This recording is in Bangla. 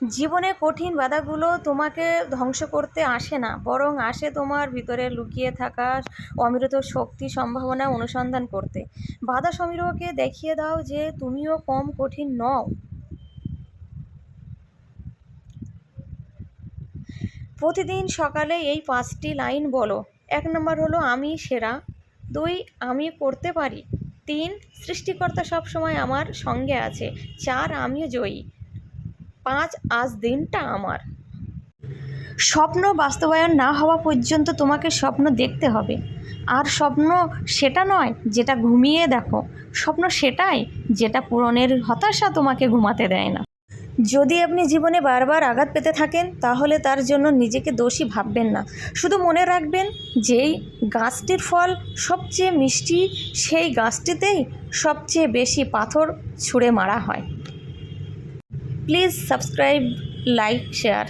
জীবনে কঠিন বাধাগুলো তোমাকে ধ্বংস করতে আসে না, বরং আসে তোমার ভিতরে লুকিয়ে থাকা অমৃত শক্তি সম্ভাবনা অনুসন্ধান করতে। বাধা সমীরকে দেখিয়ে দাও যে তুমিও কম কঠিন নও। প্রতিদিন সকালে এই পাঁচটি লাইন বলো। এক নম্বর হলো, আমি সেরা। দুই, আমি করতে পারি। তিন, সৃষ্টিকর্তা সবসময় আমার সঙ্গে আছে। চার, আমিও জয়ী। পাঁচ আজ দিনটা আমার। স্বপ্ন বাস্তবায়ন না হওয়া পর্যন্ত তোমাকে স্বপ্ন দেখতে হবে। আর স্বপ্ন সেটা নয় যেটা ঘুমিয়ে দেখো। স্বপ্ন সেটাই যেটা পূরণের হতাশা তোমাকে ঘুমাতে দেয় না। যদি আপনি জীবনে বারবার আঘাত পেতে থাকেন, তাহলে তার জন্য নিজেকে দোষী ভাববেন না। শুধু মনে রাখবেন যেই গাছটির ফল সবচেয়ে মিষ্টি, সেই গাছটিতেই সবচেয়ে বেশি পাথর ছুঁড়ে মারা হয়। Please subscribe, like, share.